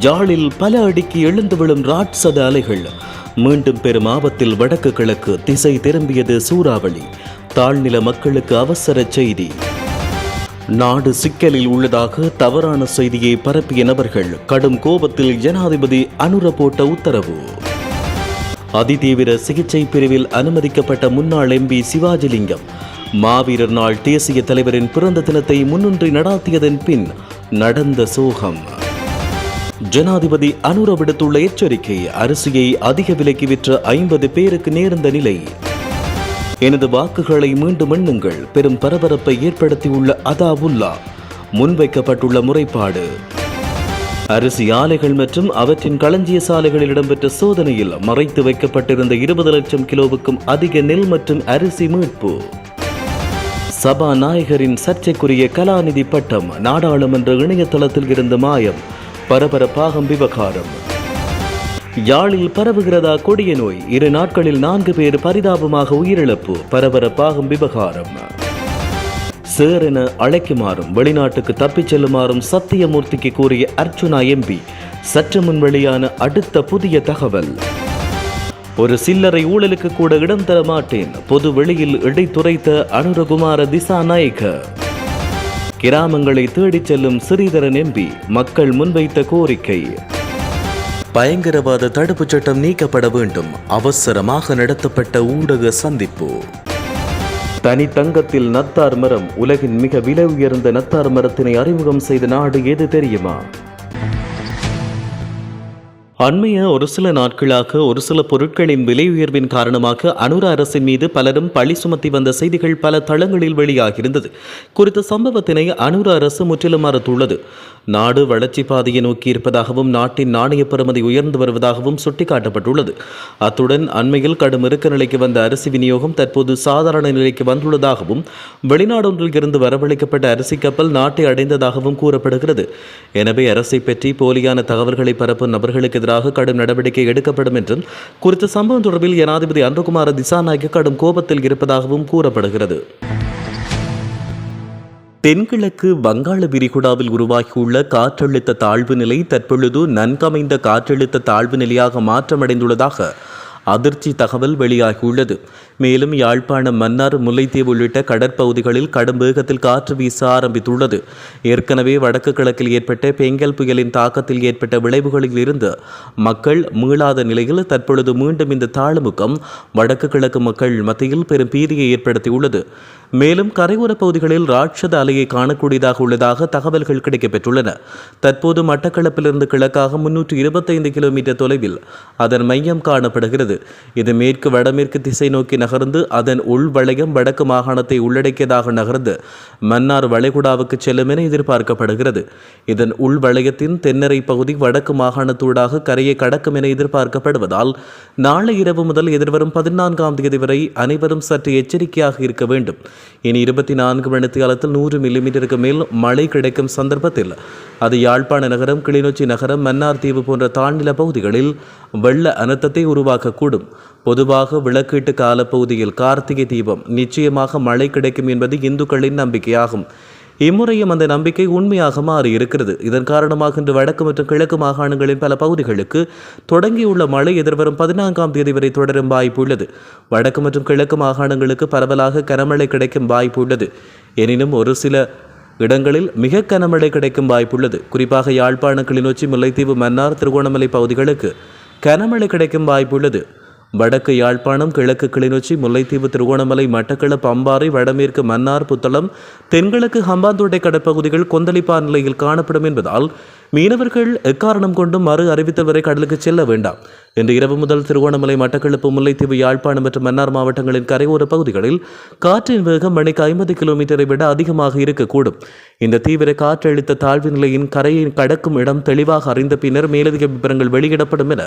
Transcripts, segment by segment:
ஜாழில் பல அடிக்கு எழுந்து விழும் ராட்சத அலைகள். மீண்டும் பெரும் ஆபத்தில் வடக்கு கிழக்கு திசை திரும்பியது சூறாவளி. தாழ்நில மக்களுக்கு அவசர செய்தி. நாடு சிக்கலில் உள்ளதாக தவறான செய்தியை பரப்பிய நபர்கள் கடும் கோபத்தில் ஜனாதிபதி அனுர போட்ட உத்தரவு. அதிதீவிர சிகிச்சை பிரிவில் அனுமதிக்கப்பட்ட முன்னாள் எம்பி சிவாஜிலிங்கம். மாவீரர் நாள் தேசிய தலைவரின் பிறந்த தினத்தை முன்னின்றி நடாத்தியதன் பின் நடந்த சோகம். ஜனாதிபதி அனுர விடுத்துள்ள எச்சரிக்கை அரிசியை அதிக விலைக்கு விற்ற ஐம்பது பேருக்கு நேர்ந்த நிலை. எனது வாக்குகளை மீண்டும் எண்ணுங்கள். பெரும் பரபரப்பை ஏற்படுத்தியுள்ள அதாவுல்லா முன்வைக்கப்பட்டுள்ள முறைப்பாடு. அரிசி ஆலைகள் மற்றும் அவற்றின் களஞ்சிய சாலைகளில் இடம்பெற்ற சோதனையில் மறைத்து வைக்கப்பட்டிருந்த இருபது லட்சம் கிலோவுக்கும் அதிக நெல் மற்றும் அரிசி மீட்பு. சபாநாயகரின் சர்ச்சைக்குரிய கலாநிதி பட்டம் நாடாளுமன்ற இணையதளத்தில் இருந்து மாயம். பரபரப்பாகும் விவகாரம். யாழில் பரவுகிறதா கொடிய நோய்? இரு நாட்களில் நான்கு பேர் பரிதாபமாக உயிரிழப்பு. பரபரப்பாகும் விவகாரம். சேர் என அழைக்குமாறும் வெளிநாட்டுக்கு தப்பிச் செல்லுமாறும் சத்தியமூர்த்திக்கு கூறிய அர்ச்சுனா எம்பி சற்று முன் வெளியான அடுத்த புதிய தகவல். ஒரு சில்லறை ஊழலுக்கு கூட இடம் தர மாட்டேன். பொது வெளியில் இடைத்துரைத்த அனுரகுமார திசாநாயக்க. கிராமங்களை தேடிச் செல்லும் ஸ்ரீதரன் எம்பி மக்கள் முன்வைத்த கோரிக்கை. பயங்கரவாத தடுப்புச் சட்டம் நீக்கப்பட வேண்டும் அவசரமாக நடத்தப்பட்ட ஊடக சந்திப்பு. தனித்தங்கத்தில் நத்தார் மரம் உலகின் மிக விலை உயர்ந்த நத்தார் மரத்தினை அறிமுகம் செய்த நாடு எது தெரியுமா? அண்மைய ஒரு சில நாட்களாக ஒரு சில பொருட்களின் விலை உயர்வின் காரணமாக அனுர அரசின் மீது பலரும் பழி சுமத்தி வந்த செய்திகள் பல தளங்களில் வெளியாகியிருந்தது. குறித்த சம்பவத்தினை அனுர அரசு முற்றிலும் மறுத்துள்ளது. நாடு வளர்ச்சி பாதையை நோக்கி இருப்பதாகவும் நாட்டின் நாணய பெறுமதி உயர்ந்து வருவதாகவும் சுட்டிக்காட்டப்பட்டுள்ளது. அத்துடன் அண்மையில் கடும் இறுக்க நிலைக்கு வந்த அரிசி விநியோகம் தற்போது சாதாரண நிலைக்கு வந்துள்ளதாகவும் வெளிநாடொன்றில் இருந்து வரவழைக்கப்பட்ட அரிசி கப்பல் நாட்டை அடைந்ததாகவும் கூறப்படுகிறது. எனவே அரசை பற்றி போலியான தகவல்களை பரப்பும் நபர்களுக்கு எதிராக கடும் நடவடிக்கை எடுக்கப்படும் என்றும் குறித்த சம்பவம் தொடர்பில் ஜனாதிபதி அன்புகுமார திசாநாயக்க கடும் கோபத்தில் இருப்பதாகவும் கூறப்படுகிறது. தென்கிழக்கு வங்காள விரிகுடாவில் உருவாகியுள்ள காற்றழுத்த தாழ்வு நிலை தற்பொழுது நன்கமைந்த காற்றழுத்த தாழ்வு நிலையாக மாற்றமடைந்துள்ளதாக அதிர்ச்சி தகவல் வெளியாகியுள்ளது. மேலும் யாழ்ப்பாணம் மன்னார் முல்லைத்தீவு உள்ளிட்ட கடற்பகுதிகளில் கடும் வேகத்தில் காற்று வீச ஆரம்பித்துள்ளது. ஏற்கனவே வடக்கு கிழக்கில் ஏற்பட்ட பெங்கல் புயலின் தாக்கத்தில் ஏற்பட்ட விளைவுகளில் இருந்து மக்கள் மீளாத நிலையில் தற்பொழுது மீண்டும் இந்த தாழ்முகம் வடக்கு கிழக்கு மக்கள் மத்தியில் பெரும் பீதியை ஏற்படுத்தியுள்ளது. மேலும் கரையோரப் பகுதிகளில் ராட்சத அலையை காணக்கூடியதாக உள்ளதாக தகவல்கள் கிடைக்கப்பெற்றுள்ளன. தற்போது மட்டக்களப்பிலிருந்து கிழக்காக முன்னூற்று இருபத்தைந்து கிலோமீட்டர் தொலைவில் அதன் மையம் காணப்படுகிறது. இது மேற்கு வடமேற்கு திசை நோக்கி நகர்ந்து அதன் உள் வளையம் வடக்கு மாகாணத்தை உள்ளடக்கியதாக நகர்ந்து மன்னார் வளைகுடாவுக்கு செல்லும் என எதிர்பார்க்கப்படுகிறது. இதன் உள் வளையத்தின் தென்னரை பகுதி வடக்கு மாகாணத்தூடாக கரையை கடக்கும் என எதிர்பார்க்கப்படுவதால் நாளை இரவு முதல் எதிர்வரும் பதினான்காம் தேதி வரை அனைவரும் சற்று எச்சரிக்கையாக இருக்க வேண்டும். இனி இருபத்தி நான்கு மணி காலத்தில் நூறு மில்லிமீட்டருக்கு மேல் மழை கிடைக்கும் சந்தர்ப்பத்தில் அது யாழ்ப்பாண நகரம் கிளிநொச்சி நகரம் மன்னார் தீவு போன்ற தாழ்நில பகுதிகளில் வெள்ள அனர்த்தத்தை உருவாக்கக்கூடும். பொதுவாக விளக்கீட்டு காலப்பகுதியில் கார்த்திகை தீபம் நிச்சயமாக மழை கிடைக்கும் என்பது இந்துக்களின் நம்பிக்கையாகும். இம்முறையும் அந்த நம்பிக்கை உண்மையாக மாறியிருக்கிறது. இதன் காரணமாக இன்று வடக்கு மற்றும் கிழக்கு மாகாணங்களின் பல பகுதிகளுக்கு தொடங்கியுள்ள மழை எதிர்வரும் பதினான்காம் தேதி வரை தொடரும் வாய்ப்பு உள்ளது வடக்கு மற்றும் கிழக்கு மாகாணங்களுக்கு பரவலாக கனமழை கிடைக்கும் வாய்ப்பு உள்ளது எனினும் ஒரு சில இடங்களில் மிக கனமழை கிடைக்கும் வாய்ப்புள்ளது. குறிப்பாக யாழ்ப்பாண கிளிநொச்சி முல்லைத்தீவு மன்னார் திருகோணமலை பகுதிகளுக்கு கனமழை கிடைக்கும் வாய்ப்புள்ளது. வடக்கு யாழ்ப்பாணம் கிழக்கு கிளிநொச்சி முல்லைத்தீவு திருகோணமலை மட்டக்களப்பு அம்பாறை வடமேற்கு மன்னார் புத்தளம் தென்கிழக்கு ஹம்பாந்தோட்டை கடற்பகுதிகள் கொந்தளிப்பார் நிலையில் காணப்படும் என்பதால் மீனவர்கள் எக்காரணம் கொண்டும் மறு அறிவித்தல் வரை கடலுக்கு செல்ல வேண்டாம். இன்று இரவு முதல் திருகோணமலை மட்டக்களப்பு முல்லைத்தீவு யாழ்ப்பாணம் மற்றும் மன்னார் மாவட்டங்களின் கரையோர பகுதிகளில் காற்றின் வேகம் மணிக்கு ஐம்பது கிலோமீட்டரை விட அதிகமாக இருக்கக்கூடும். இந்த தீவிர காற்றழுத்த தாழ்வு நிலையின் கரையை கடக்கும் இடம் தெளிவாக அறிந்த பின்னர் மேலதிக விவரங்கள் வெளியிடப்படும் என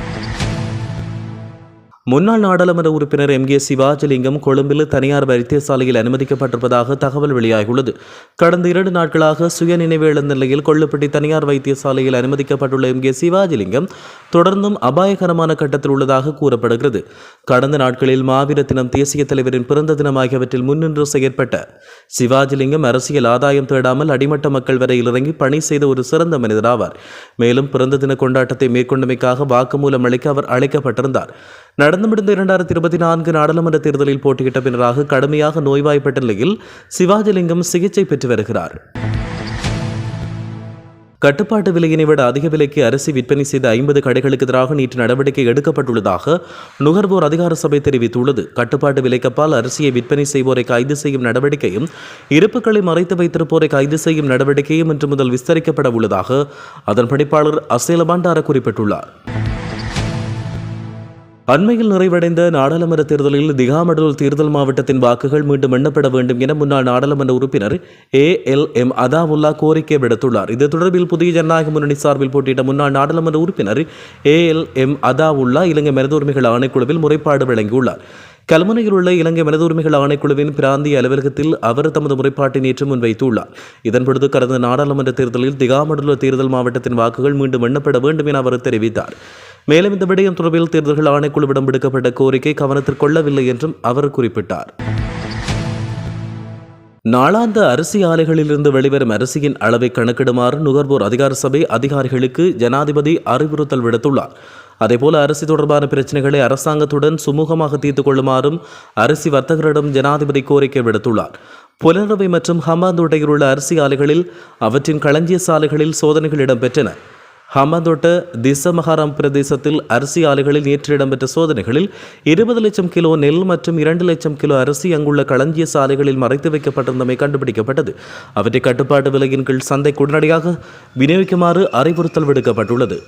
முன்னாள் நாடாளுமன்ற உறுப்பினர் எம் கே சிவாஜிலிங்கம் கொழும்பில் தனியார் வைத்தியசாலையில் அனுமதிக்கப்பட்டிருப்பதாக தகவல் வெளியாகியுள்ளது. கடந்த இரண்டு நாட்களாக சுய நினைவு இழந்த நிலையில் கொள்ளுப்பட்டி தனியார் வைத்தியசாலையில் அனுமதிக்கப்பட்டுள்ள எம் கே சிவாஜிலிங்கம் தொடர்ந்தும் அபாயகரமான கட்டத்தில் உள்ளதாக கூறப்படுகிறது. கடந்த நாட்களில் மாவீர தினம் தேசிய தலைவரின் பிறந்த தினம் ஆகியவற்றில் முன்னின்று செயற்பட்ட சிவாஜிலிங்கம் அரசியல் ஆதாயம் தேடாமல் அடிமட்ட மக்கள் வரையில் இறங்கி பணி செய்த ஒரு சிறந்த மனிதராவார். மேலும் பிறந்த தின கொண்டாட்டத்தை மேற்கொண்டமைக்காக வாக்குமூலம் அளிக்க அவர் அழைக்கப்பட்டிருந்தார். நடந்து முடிந்த இரண்டாயிரத்தி இருபத்தி நான்கு நாடாளுமன்ற தேர்தலில் போட்டியிட்ட பின்னராக கடுமையாக நோய்வாய்ப்பட்ட நிலையில் சிவாஜிலிங்கம் சிகிச்சை பெற்று வருகிறார். கட்டுப்பாட்டு விலையினை விட அதிக விலைக்கு அரிசி விற்பனை செய்த ஐம்பது கடைகளுக்கு எதிராக நேற்று நடவடிக்கை எடுக்கப்பட்டுள்ளதாக நுகர்வோர் அதிகார சபை தெரிவித்துள்ளது. கட்டுப்பாட்டு விலைக்கப்பால் அரிசியை விற்பனை செய்வோரை கைது செய்யும் நடவடிக்கையும் இருப்புகளை மறைத்து வைத்திருப்போரை கைது செய்யும் நடவடிக்கையும் இன்று முதல் விஸ்தரிக்கப்பட உள்ளதாக அதன் பணிப்பாளர் அசேல பண்டார குறிப்பிட்டுள்ளார். அண்மையில் நிறைவடைந்த நாடாளுமன்ற தேர்தலில் திகாமடல் தேர்தல் மாவட்டத்தின் வாக்குகள் மீண்டும் எண்ணப்பட வேண்டும் என முன்னாள் நாடாளுமன்ற உறுப்பினர் ஏ எல் எம் அதாவுல்லா கோரிக்கை விடுத்துள்ளார். இது தொடர்பில் புதிய ஜனநாயக முன்னணி சார்பில் போட்டியிட்ட முன்னாள் நாடாளுமன்ற உறுப்பினர் A L M Athaullah Ilangai மனித உரிமைகள் ஆணைக்குழுவில் முறைப்பாடு வழங்கியுள்ளார். கல்முனையில் உள்ள இலங்கை மனித உரிமைகள் ஆணைக்குழுவின் பிராந்திய அலுவலகத்தில் அவர் தமது முறைப்பாட்டை நேற்று முன்வைத்துள்ளார். இதன்பொழுது கடந்த நாடாளுமன்ற தேர்தலில் திகாமடுள்ள தேர்தல் மாவட்டத்தின் வாக்குகள் மீண்டும் எண்ணப்பட வேண்டும் என அவர் தெரிவித்தார். மேலும் இந்த விடயம் தொடர்பில் தேர்தல்கள் ஆணைக்குழுவிடம் விடுக்கப்பட்ட கோரிக்கை கவனத்தில் கொள்ளவில்லை என்றும் அவர் குறிப்பிட்டார். நாளாந்த அரிசி ஆலைகளிலிருந்து வெளிவரும் அரிசியின் அளவை கணக்கிடுமாறு நுகர்வோர் அதிகார சபை அதிகாரிகளுக்கு ஜனாதிபதி அறிவுறுத்தல் விடுத்துள்ளார். அதேபோல அரிசி தொடர்பான பிரச்சனைகளை அரசாங்கத்துடன் சுமூகமாக தீர்த்து கொள்ளுமாறும் அரிசி வர்த்தகரிடம் ஜனாதிபதி கோரிக்கை விடுத்துள்ளார். புலனவை மற்றும் ஹம்பாந்தோட்டையில் உள்ள அரிசி ஆலைகளில் அவற்றின் களஞ்சிய சாலைகளில் சோதனைகள் இடம்பெற்றன. ஹமதோட்ட திசமஹாரம் பிரதேசத்தில் அரிசி ஆலைகளில் நேற்று இடம்பெற்ற சோதனைகளில் இருபது லட்சம் கிலோ நெல் மற்றும் இரண்டு லட்சம் கிலோ அரிசி அங்குள்ள களஞ்சிய சாலைகளில் மறைத்து வைக்கப்பட்டிருந்தமை கண்டுபிடிக்கப்பட்டது. அவற்றை கட்டுப்பாட்டு விலையின் கீழ் உடனடியாக விநியோகிக்குமாறு அறிவுறுத்தல் விடுக்கப்பட்டுள்ளது.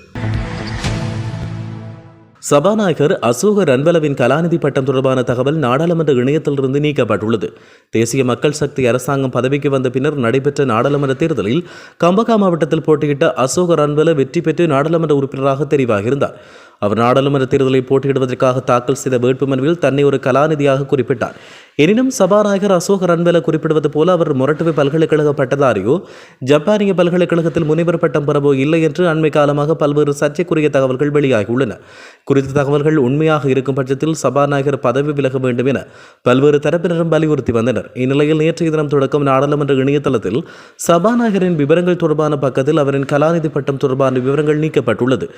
சபாநாயகர் அசோக ரன்வலவின் கலாநிதி பட்டம் தொடர்பான தகவல் நாடாளுமன்ற இணையத்திலிருந்து நீக்கப்பட்டுள்ளது. தேசிய மக்கள் சக்தி அரசாங்கம் பதவிக்கு வந்த பின்னர் நடைபெற்ற நாடாளுமன்ற தேர்தலில் கம்பகா மாவட்டத்தில் போட்டியிட்ட அசோக ரன்வல வெற்றி பெற்று நாடாளுமன்ற உறுப்பினராக தெரிவாகியிருந்தார். அவர் நாடாளுமன்ற தேர்தலில் போட்டியிடுவதற்காக தாக்கல் செய்த வேட்புமனுவில் தன்னை ஒரு கலாநிதியாக குறிப்பிட்டார். எனினும் சபாநாயகர் அசோக் ரன்வேல குறிப்பிடுவது போல அவர் மொரட்டுவை பல்கலைக்கழக பட்டதாரியோ ஜப்பானிய பல்கலைக்கழகத்தில் முனைவர் பட்டம் பெறவோ இல்லை என்று அண்மை காலமாக பல்வேறு சர்ச்சைக்குரிய தகவல்கள் வெளியாகியுள்ளன. குறித்த தகவல்கள் உண்மையாக இருக்கும் பட்சத்தில் சபாநாயகர் பதவி விலக வேண்டும் என பல்வேறு தரப்பினரும் வலியுறுத்தி வந்தனர். இந்நிலையில் நேற்றைய தினம் தொடக்கம் நாடாளுமன்ற இணையதளத்தில் சபாநாயகரின் விவரங்கள் தொடர்பான பக்கத்தில் அவரின் கலாநிதி பட்டம் தொடர்பான விவரங்கள் நீக்கப்பட்டுள்ளது.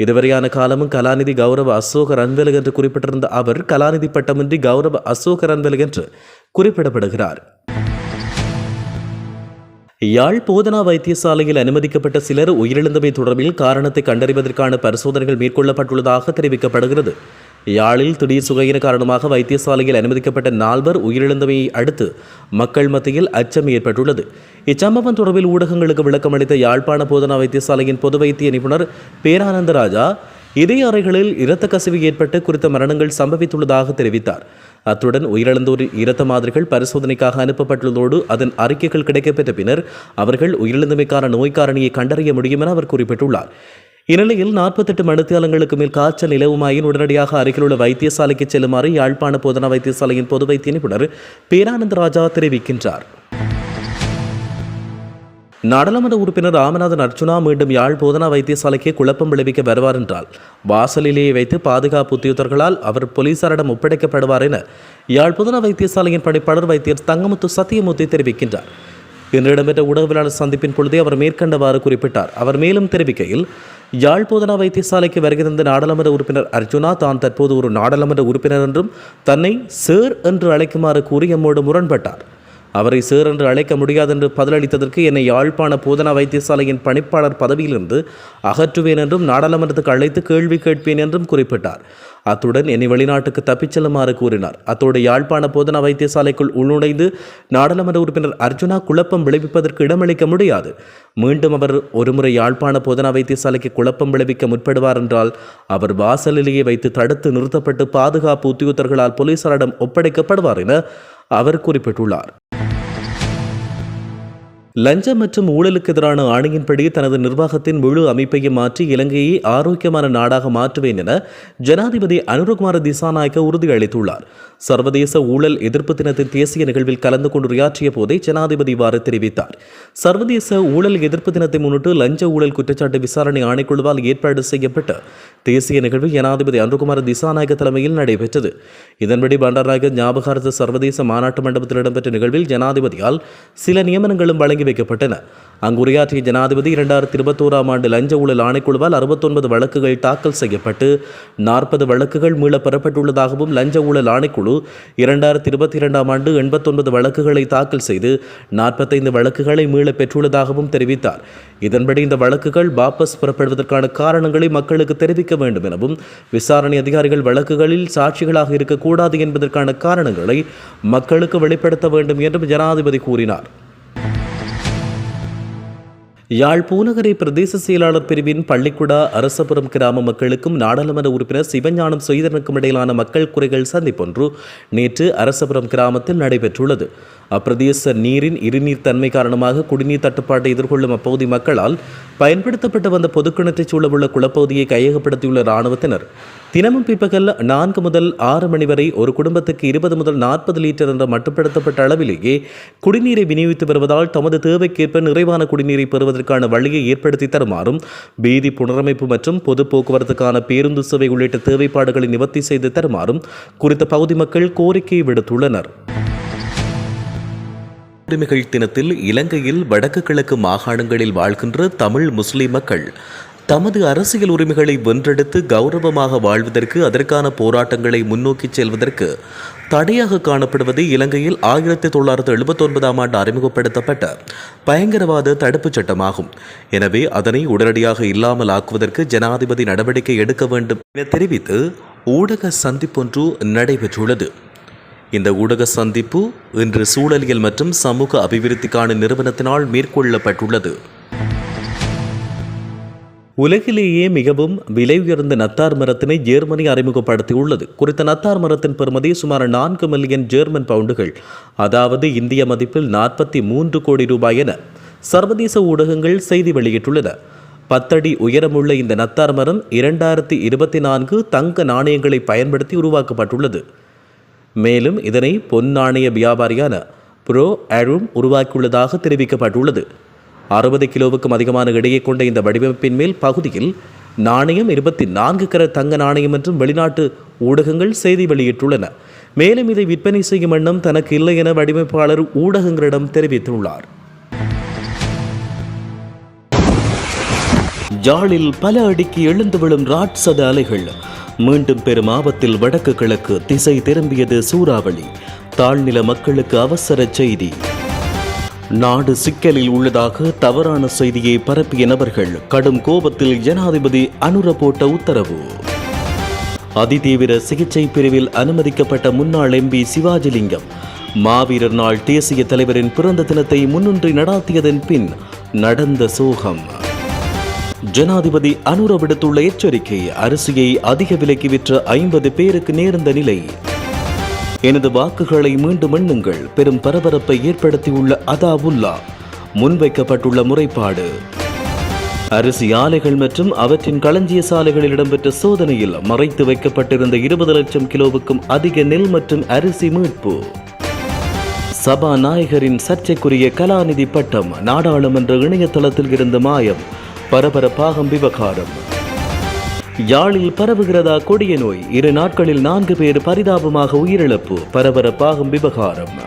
இதுவரையான காலமும் கலாநிதி கௌரவ அசோக ரன்வேலு என்று குறிப்பிட்டிருந்த அவர் கலாநிதி பட்டமின்றி கௌரவ அசோக ரன்வேலு என்று குறிப்பிடப்படுகிறார். யாழ் போதனா வைத்தியசாலையில் அனுமதிக்கப்பட்ட சிலர் உயிரிழந்தமை தொடர்பில் காரணத்தை கண்டறிவதற்கான பரிசோதனைகள் மேற்கொள்ளப்பட்டுள்ளதாக தெரிவிக்கப்படுகிறது. யாழில் திடீர் சுகையின காரணமாக வைத்தியசாலையில் அனுமதிக்கப்பட்ட நால்வர் உயிரிழந்தமையை அடுத்து மக்கள் மத்தியில் அச்சம் ஏற்பட்டுள்ளது. இச்சம்பவம் தொடர்பில் ஊடகங்களுக்கு விளக்கம் அளித்த யாழ்ப்பாண போதனா வைத்தியசாலையின் பொது வைத்திய நிபுணர் பேரானந்த ராஜா இதய அறைகளில் இரத்த கசிவு ஏற்பட்டு குறித்த மரணங்கள் சம்பவித்துள்ளதாக தெரிவித்தார். அத்துடன் உயிரிழந்தோரின் இரத்த மாதிரிகள் பரிசோதனைக்காக அனுப்பப்பட்டுள்ளதோடு அதன் அறிக்கைகள் கிடைக்கப்பெற்ற பின்னர் அவர்கள் உயிரிழந்தமைக்கான நோய் காரணியை கண்டறிய முடியும் என அவர் குறிப்பிட்டுள்ளார். இந்நிலையில் நாற்பத்தெட்டு மணித்தியாலங்களுக்கு மேல் காய்ச்சல் நிலவுமாயின் உடனடியாக அருகிலுள்ள வைத்தியசாலைக்கு செல்லுமாறு யாழ்ப்பாண போதனா வைத்தியசாலையின் பொது வைத்திய நிபுணர் பேரானந்த ராஜா தெரிவிக்கின்றார். நாடாளுமன்ற உறுப்பினர் ராமநாதன் அர்ஜுனா மீண்டும் யாழ் போதனா வைத்தியசாலைக்கு குழப்பம் விளைவிக்க வருவார் என்றால் வாசலிலேயே வைத்து பாதுகாப்பு உத்தியோகர்களால் அவர் போலீசாரிடம் ஒப்படைக்கப்படுவார் என யாழ் போதனா வைத்தியசாலையின் பணிப்பாளர் வைத்தியர் தங்கமுத்து சத்தியமூர்த்தி தெரிவிக்கின்றார். இன்று இடம்பெற்ற ஊடகவியலாளர் சந்திப்பின் பொழுதே அவர் மேற்கண்டவாறு குறிப்பிட்டார். அவர் மேலும் தெரிவிக்கையில் யாழ் போதனா வைத்தியசாலைக்கு வருகை தந்த நாடாளுமன்ற உறுப்பினர் அர்ஜுனா தான் தற்போது ஒரு நாடாளுமன்ற உறுப்பினர் என்றும் தன்னை சேர் என்று அழைக்குமாறு கூறி எம்மோடு முரண்பட்டார். அவரை சேர் என்று அழைக்க முடியாதென்று பதிலளித்ததற்கு என்னை யாழ்ப்பாண போதனா வைத்தியசாலையின் பணிப்பாளர் பதவியிலிருந்து அகற்றுவேன் என்றும் நாடாளுமன்றத்துக்கு அழைத்து கேள்வி கேட்பேன் என்றும் குறிப்பிட்டார். அத்துடன் என்னை வெளிநாட்டுக்கு தப்பிச் செல்லுமாறு கூறினார். அத்தோடு யாழ்ப்பாண போதனா வைத்தியசாலைக்குள் உள்நுழைந்து நாடாளுமன்ற உறுப்பினர் அர்ஜுனா குழப்பம் விளைவிப்பதற்கு இடமளிக்க முடியாது. மீண்டும் அவர் ஒருமுறை யாழ்ப்பாண போதனா வைத்தியசாலைக்கு குழப்பம் விளைவிக்க முற்படுவார் என்றால் அவர் வாசலிலேயே வைத்து தடுத்து நிறுத்தப்பட்டு பாதுகாப்பு உத்தியோகத்தர்களால் போலீசாரிடம் ஒப்படைக்கப்படுவார் என அவர் குறிப்பிட்டுள்ளார். லஞ்சம் மற்றும் ஊழலுக்கு எதிரான ஆணையின்படி தனது நிர்வாகத்தின் முழு அமைப்பையும் மாற்றி இலங்கையை ஆரோக்கியமான நாடாக மாற்றுவேன் என ஜனாதிபதி அனுரகுமார திசாநாயக்க உறுதியளித்துள்ளார் சர்வதேச ஊழல் எதிர்ப்பு தினத்தின் தேசிய நிகழ்வில் கலந்து கொண்டு உரையாற்றிய போதே ஜனாதிபதி இவ்வாறு தெரிவித்தார். சர்வதேச ஊழல் எதிர்ப்பு தினத்தை முன்னிட்டு லஞ்ச ஊழல் குற்றச்சாட்டு விசாரணை ஆணைக்குழுவால் ஏற்பாடு செய்யப்பட்ட தேசிய நிகழ்வு ஜனாதிபதி அனுகுமார திசாநாயக தலைமையில் நடைபெற்றது. இதன்படி பண்டாரநாயக ஞாபகார்த்த சர்வதேச மாநாட்டு மண்டபத்தில் இடம்பெற்ற நிகழ்வில் ஜனாதிபதியால் சில நியமனங்களும் வழங்கி வைக்கப்பட்டன. அங்கு உரையாற்றிய ஜனாதிபதி இரண்டாயிரத்தி இருபத்தோராம் ஆண்டு லஞ்ச ஊழல் ஆணைக்குழுவால் அறுபத்தொன்பது வழக்குகள் தாக்கல் செய்யப்பட்டு நாற்பது வழக்குகள் மீளப் பெறப்பட்டுள்ளதாகவும் லஞ்ச ஊழல் ஆணைக்குழு இரண்டாயிரத்தி இருபத்தி இரண்டாம் ஆண்டு எண்பத்தொன்பது வழக்குகளை தாக்கல் செய்து நாற்பத்தைந்து வழக்குகளை மீளப் பெற்றுள்ளதாகவும் தெரிவித்தார். இதன்படி இந்த வழக்குகள் வாபஸ் பெறப்படுவதற்கான காரணங்களை மக்களுக்கு தெரிவிக்க வேண்டும் எனவும் விசாரணை அதிகாரிகள் வழக்குகளில் சாட்சிகளாக இருக்கக்கூடாது என்பதற்கான காரணங்களை மக்களுக்கு வெளிப்படுத்த வேண்டும் என்றும் ஜனாதிபதி கூறினார். யாழ் பூநகரை பிரதேச செயலாளர் பிரிவின் பள்ளிக்குடா அரசபுரம் கிராம மக்களுக்கும் நாடாளுமன்ற உறுப்பினர் சிவஞானம் சுயதனுக்கும் இடையிலான மக்கள் குறைகள் சந்திப்பொன்று நேற்று அரசபுரம் கிராமத்தில் நடைபெற்றுள்ளது. அப்பிரதேச நீரின் இருநீர் தன்மை காரணமாக குடிநீர் தட்டுப்பாட்டை எதிர்கொள்ளும் அப்பகுதி மக்களால் பயன்படுத்தப்பட்டு வந்த பொதுக்கிணத்தைச் சூழவுள்ள குளப்பகுதியை கையகப்படுத்தியுள்ள இராணுவத்தினர் தினமும் பிற்பகல் நான்கு முதல் ஆறு மணி வரை ஒரு குடும்பத்துக்கு இருபது முதல் நாற்பது லிட்டர் என்ற மட்டுப்படுத்தப்பட்ட அளவிலேயே குடிநீரை விநியோகித்து வருவதால் தமது தேவைக்கேற்ப நிறைவான குடிநீரை பெறுவதற்கான வழியை ஏற்படுத்தி தருமாறும் வீதி புனரமைப்பு மற்றும் பொது போக்குவரத்துக்கான பேருந்து சேவை உள்ளிட்ட தேவைப்பாடுகளை நிவர்த்தி செய்து தருமாறும் குறித்த பகுதி மக்கள் கோரிக்கை விடுத்துள்ளனர். உரிமைகள் தினத்தில் இலங்கையில் வடக்கு கிழக்கு மாகாணங்களில் வாழ்கின்ற தமிழ் முஸ்லிம் மக்கள் தமது அரசியல் உரிமைகளை வென்றெடுத்து கௌரவமாக வாழ்வதற்கு அதற்கான போராட்டங்களை முன்னோக்கி செல்வதற்கு தடையாக காணப்படுவது இலங்கையில் ஆயிரத்தி தொள்ளாயிரத்தி எழுபத்தி ஒன்பதாம் ஆண்டு அறிமுகப்படுத்தப்பட்ட பயங்கரவாத தடுப்புச் சட்டமாகும். எனவே அதனை உடனடியாக இல்லாமல் ஆக்குவதற்கு ஜனாதிபதி நடவடிக்கை எடுக்க வேண்டும் என தெரிவித்து ஊடக சந்திப்பொன்று நடைபெற்றுள்ளது. இந்த ஊடக சந்திப்பு இன்று சூழலியல் மற்றும் சமூக அபிவிருத்திக்கான நிறுவனத்தினால் மேற்கொள்ளப்பட்டுள்ளது. உலகிலேயே மிகவும் விலை உயர்ந்த நத்தார் மரத்தினை ஜெர்மனி அறிமுகப்படுத்தியுள்ளது. குறித்த நத்தார் மரத்தின் பெறுமதி சுமார் நான்கு மில்லியன் ஜெர்மன் பவுண்டுகள். அதாவது இந்திய மதிப்பில் நாற்பத்தி மூன்று கோடி ரூபாய் என சர்வதேச ஊடகங்கள் செய்தி வெளியிட்டுள்ளன. பத்தடி உயரமுள்ள இந்த நத்தார் மரம் இரண்டாயிரத்தி இருபத்தி நான்கு தங்க நாணயங்களை பயன்படுத்தி உருவாக்கப்பட்டுள்ளது. மேலும் இதனை பொன் நாணய வியாபாரியான ப்ரோ அரும் உருவாக்கியுள்ளதாக தெரிவிக்கப்பட்டுள்ளது. அறுபது கிலோவுக்கும் அதிகமான எடையை கொண்ட இந்த வடிவமைப்பின் மேல் பகுதியில் நாணயம் இருபத்தி நான்கு கர தங்க நாணயம் என்றும் வெளிநாட்டு ஊடகங்கள் செய்தி வெளியிட்டுள்ளன. மேலும் இதை விற்பனை செய்யும் எண்ணம் தனக்கு இல்லை என வடிவமைப்பாளர் ஊடகங்களிடம் தெரிவித்துள்ளார். ஜாலில் பல அடிக்கு எழுந்து விழும் ராட்சத அலைகள் மீண்டும் பெரும் ஆபத்தில் வடக்கு கிழக்கு திசை திரும்பியது சூறாவளி. தாழ்நில மக்களுக்கு அவசர செய்தி. நாடு சிக்கலில் உள்ளதாக தவறான செய்தியை பரப்பிய நபர்கள் கடும் கோபத்தில் ஜனாதிபதி அனுர போட்ட உத்தரவு. அதிதீவிர சிகிச்சை பிரிவில் அனுமதிக்கப்பட்ட முன்னாள் எம்பி சிவாஜிலிங்கம் மாவீரர் நாள் தேசிய தலைவரின் பிறந்த தினத்தை முன்னின்றி நடாத்தியதன் பின் நடந்த சோகம். ஜனாதிபதி அனுர விடுத்துள்ள எச்சரிக்கை அரிசியை அதிக விலைக்கு விற்ற ஐம்பது பேருக்கு நேர்ந்த நிலை. எனது வாக்குகளை மீண்டும் எண்ணுங்கள். பெரும் பரபரப்பை ஏற்படுத்தியுள்ள அதாவுல்லா முன்வைக்கப்பட்டுள்ள முறைப்பாடு. அரிசி ஆலைகள் மற்றும் அவற்றின் களஞ்சிய சாலைகளில் இடம்பெற்ற சோதனையில் மறைத்து வைக்கப்பட்டிருந்த இருபது லட்சம் கிலோவுக்கும் அதிக நெல் மற்றும் அரிசி மீட்பு. சபாநாயகரின் சர்ச்சைக்குரிய கலாநிதி பட்டம் நாடாளுமன்ற இணையதளத்தில் இருந்து மாயம். பரபரப்பாகும் விவகாரம். யாழில் பரவுகிறதா கொடிய நோய்? இரு நாட்களில் நான்கு பேர் பரிதாபமாக உயிரிழப்பு. பரபரப்பாகும் விவகாரம்.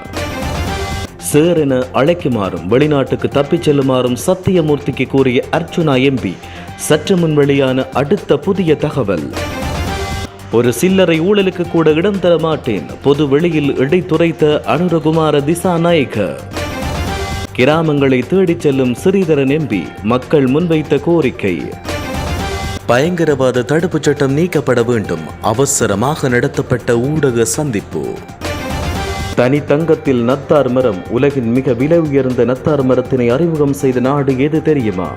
சேர் என அழைக்குமாறும் வெளிநாட்டுக்கு தப்பிச் செல்லுமாறும் சத்தியமூர்த்திக்கு கூறிய அர்ச்சுனா எம்பி சற்று முன் வெளியான அடுத்த புதிய தகவல். ஒரு சில்லறை ஊழலுக்கு கூட இடம் தர மாட்டேன். பொது வெளியில் இடைத்துரைத்த அனுரகுமார திசாநாயக்க. கிராமங்களை தேடிச் செல்லும் ஸ்ரீதரன் எம்பி மக்கள் முன்வைத்த கோரிக்கை. பயங்கரவாத தடுப்புச் சட்டம் நீக்கப்பட வேண்டும் அவசரமாக நடத்தப்பட்ட ஊடக சந்திப்பு. தனி தங்கத்தில் நத்தார் மரம் உலகின் மிக விலை உயர்ந்த நத்தார் மரத்தினை அறிமுகம் செய்த நாடு எது தெரியுமா?